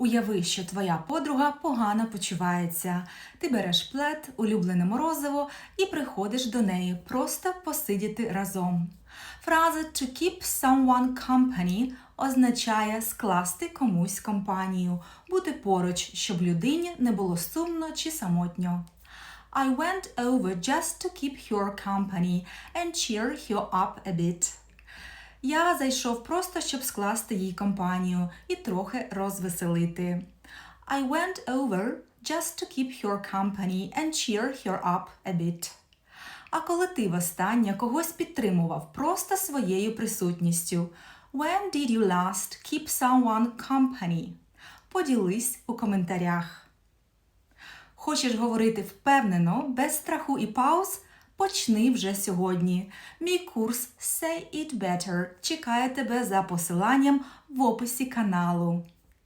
Уяви, що твоя подруга погано почувається. Ти береш плед, улюблене морозиво і приходиш до неї просто посидіти разом. Фраза to keep someone company означає скласти комусь компанію, бути поруч, щоб людині не було сумно чи самотньо. I went over just to keep your company and cheer you up a bit. Я зайшов просто, щоб скласти їй компанію і трохи розвеселити. I went over just to keep your company and cheer her up a bit. А коли ти востаннє когось підтримував просто своєю присутністю? When did you last keep someone company? Поділись у коментарях. Хочеш говорити впевнено, без страху і пауз? Почни вже сьогодні. Мій курс Say It Better чекає тебе за посиланням в описі каналу.